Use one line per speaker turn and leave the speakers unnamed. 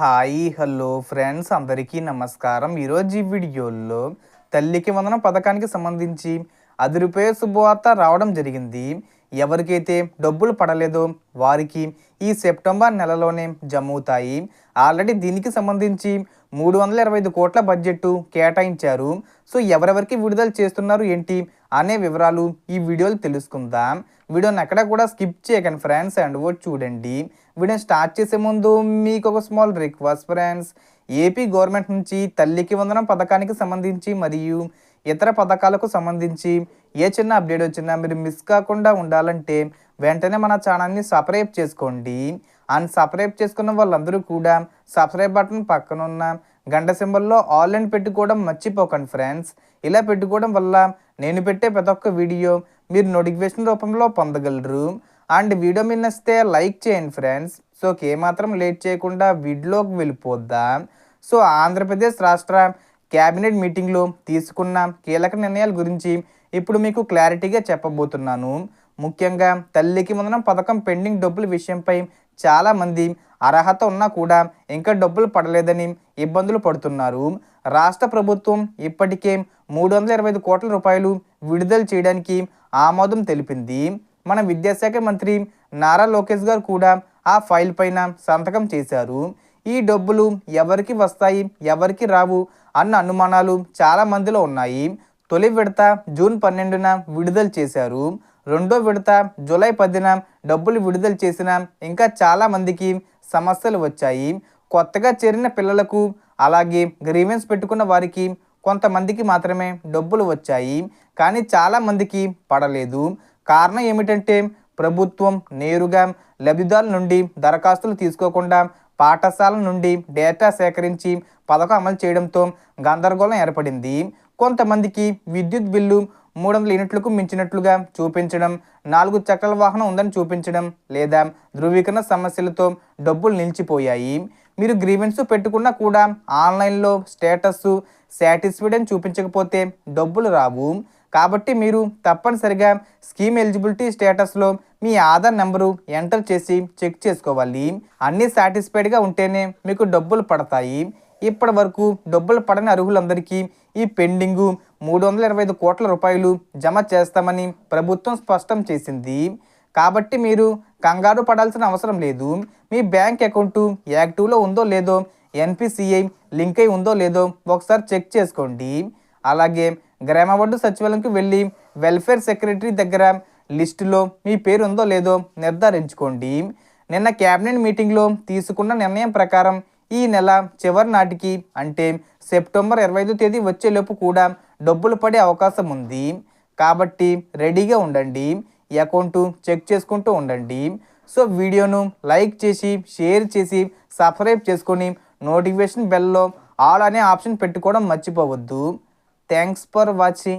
Hi hello friends అందరికీ నమస్కారం. ఈరోజు ఈ వీడియోలో తల్లికి వందనం పథకానికి సంబంధించి అది రూపాయ శుభవార్త రావడం జరిగింది. ఎవరికైతే డబ్బులు పడలేదో వారికి ఈ సెప్టెంబర్ నెలలోనే జమ అవుతాయి ఆల్రెడీ దీనికి సంబంధించి మూడు వందల ఇరవై ఐదు కోట్ల బడ్జెట్ కేటాయించారు. సో ఎవరెవరికి విడుదల చేస్తున్నారు ఏంటి అనే వివరాలు ఈ వీడియోలు తెలుసుకుందాం. వీడియోని ఎక్కడ కూడా స్కిప్ చేయకండి ఫ్రెండ్స్ అండ్ ఓ చూడండి. వీడియోని స్టార్ట్ చేసే ముందు మీకు ఒక small request friends AP government నుంచి తల్లికి వందనం పథకానికి సంబంధించి మరియు ఇతర పథకాలకు సంబంధించి ఏ చిన్న అప్డేట్ వచ్చినా మీరు మిస్ కాకుండా ఉండాలంటే వెంటనే మన ఛానల్ని సబ్స్క్రైబ్ చేసుకోండి. అండ్ సబ్స్క్రైబ్ చేసుకున్న వాళ్ళందరూ కూడా సబ్స్క్రైబ్ బటన్ పక్కన ఉన్న గంట సింబల్లో ఆల్ పెట్టుకోవడం మర్చిపోకండి ఫ్రెండ్స్ ఇలా పెట్టుకోవడం వల్ల నేను పెట్టే ప్రతి ఒక్క వీడియో మీరు నోటిఫికేషన్ రూపంలో పొందగలరు. అండ్ వీడియో మీద నచ్చితే లైక్ చేయండి ఫ్రెండ్స్. సో ఏమాత్రం లేట్ చేయకుండా వీడియోకి వెళ్ళిపోద్దాం. సో ఆంధ్రప్రదేశ్ రాష్ట్ర క్యాబినెట్ మీటింగ్లో తీసుకున్న కీలక నిర్ణయాల గురించి ఇప్పుడు మీకు క్లారిటీగా చెప్పబోతున్నాను. ముఖ్యంగా తల్లికి వందనం పథకం పెండింగ్ డబ్బుల విషయంపై చాలామంది అర్హత ఉన్నా కూడా ఇంకా డబ్బులు పడలేదని ఇబ్బందులు పడుతున్నారు. రాష్ట్ర ప్రభుత్వం ఇప్పటికే మూడు వందల ఇరవై ఐదు కోట్ల రూపాయలు విడుదల చేయడానికి ఆమోదం తెలిపింది. మన విద్యాశాఖ మంత్రి నారా లోకేష్ గారు కూడా ఆ ఫైల్ పైన సంతకం చేశారు. ఈ డబ్బులు ఎవరికి వస్తాయి ఎవరికి రావు అన్న అనుమానాలు చాలా మందిలో ఉన్నాయి. తొలి విడత జూన్ పన్నెండున విడుదల చేశారు. రెండో విడత జూలై పదిన డబ్బులు విడుదల చేసిన ఇంకా చాలా మందికి సమస్యలు వచ్చాయి. కొత్తగా చేరిన పిల్లలకు అలాగే గ్రీవెన్స్ పెట్టుకున్న వారికి కొంతమందికి మాత్రమే డబ్బులు వచ్చాయి. కానీ చాలా మందికి పడలేదు. కారణం ఏమిటంటే ప్రభుత్వం నేరుగా లబ్ధిదారుల నుండి దరఖాస్తులు తీసుకోకుండా పాఠశాల నుండి డేటా సేకరించి పథకం అమలు చేయడంతో గందరగోళం ఏర్పడింది. కొంతమందికి విద్యుత్ బిల్లు మూడు వందల యూనిట్లకు మించినట్లుగా చూపించడం నాలుగు చక్రాల వాహనం ఉందని చూపించడం లేదా ధృవీకరణ సమస్యలతో డబ్బులు నిలిచిపోయాయి. మీరు గ్రీవెన్స్ పెట్టుకున్నా కూడా ఆన్లైన్లో స్టేటస్ సాటిస్ఫైడ్ అని చూపించకపోతే డబ్బులు రావు. కాబట్టి మీరు తప్పనిసరిగా స్కీమ్ ఎలిజిబిలిటీ స్టేటస్లో మీ ఆధార్ నెంబరు ఎంటర్ చేసి చెక్ చేసుకోవాలి. అన్నీ సాటిస్ఫైడ్గా ఉంటేనే మీకు డబ్బులు పడతాయి. ఇప్పటి వరకు డబ్బులు పడని అర్హులందరికీ ఈ పెండింగు మూడు వందల ఇరవై ఐదు కోట్ల రూపాయలు జమ చేస్తామని ప్రభుత్వం స్పష్టం చేసింది. కాబట్టి మీరు కంగారు పడాల్సిన అవసరం లేదు. మీ బ్యాంక్ అకౌంటు యాక్టివ్లో ఉందో లేదో ఎన్పిసిఐ లింక్ అయి ఉందో లేదో ఒకసారి చెక్ చేసుకోండి. అలాగే గ్రామ వార్డు సచివాలయంకి వెళ్ళి వెల్ఫేర్ సెక్రటరీ దగ్గర లిస్టులో మీ పేరు ఉందో లేదో నిర్ధారించుకోండి. నిన్న క్యాబినెట్ మీటింగ్లో తీసుకున్న నిర్ణయం ప్రకారం ఈ నెల చివరి నాటికి అంటే సెప్టెంబర్ ఇరవై ఐదో తేదీ వచ్చేలోపు కూడా డబ్బులు పడే అవకాశం ఉంది. కాబట్టి రెడీగా ఉండండి. ఈ చెక్ చేసుకుంటూ ఉండండి. సో వీడియోను లైక్ చేసి షేర్ చేసి సబ్స్క్రైబ్ చేసుకొని నోటిఫికేషన్ బెల్లో ఆల్ అనే ఆప్షన్ పెట్టుకోవడం మర్చిపోవద్దు. thanks for watching